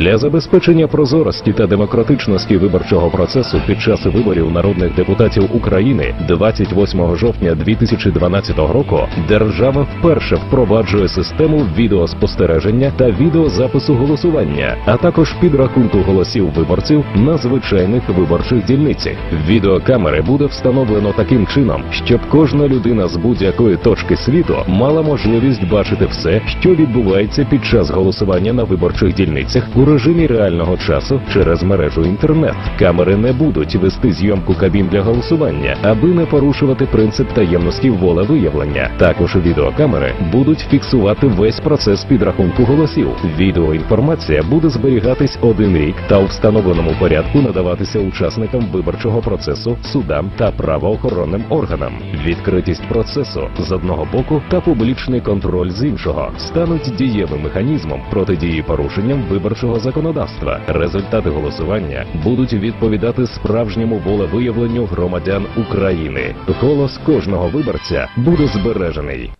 Для забезпечення прозорості та демократичності виборчого процесу під час виборів народних депутатів України 28 жовтня 2012 року держава вперше впроваджує систему відеоспостереження та відеозапису голосування, а також підрахунку голосів виборців на звичайних виборчих дільницях. Відеокамери буде встановлено таким чином, щоб кожна людина з будь-якої точки світу мала можливість бачити все, що відбувається під час голосування на виборчих дільницях у режимі реального часу через мережу інтернет. Камери не будуть вести зйомку кабін для голосування, аби не порушувати принцип таємності волевиявлення. Також відеокамери будуть фіксувати весь процес підрахунку голосів. Відеоінформація буде зберігатись один рік та у встановленому порядку надаватися учасникам виборчого процесу, судам та правоохоронним органам. Відкритість процесу з одного боку та публічний контроль з іншого стануть дієвим механізмом протидії порушенням виборчого законодавства. Результати голосування будуть відповідати справжньому волевиявленню громадян України. Голос кожного виборця буде збережений.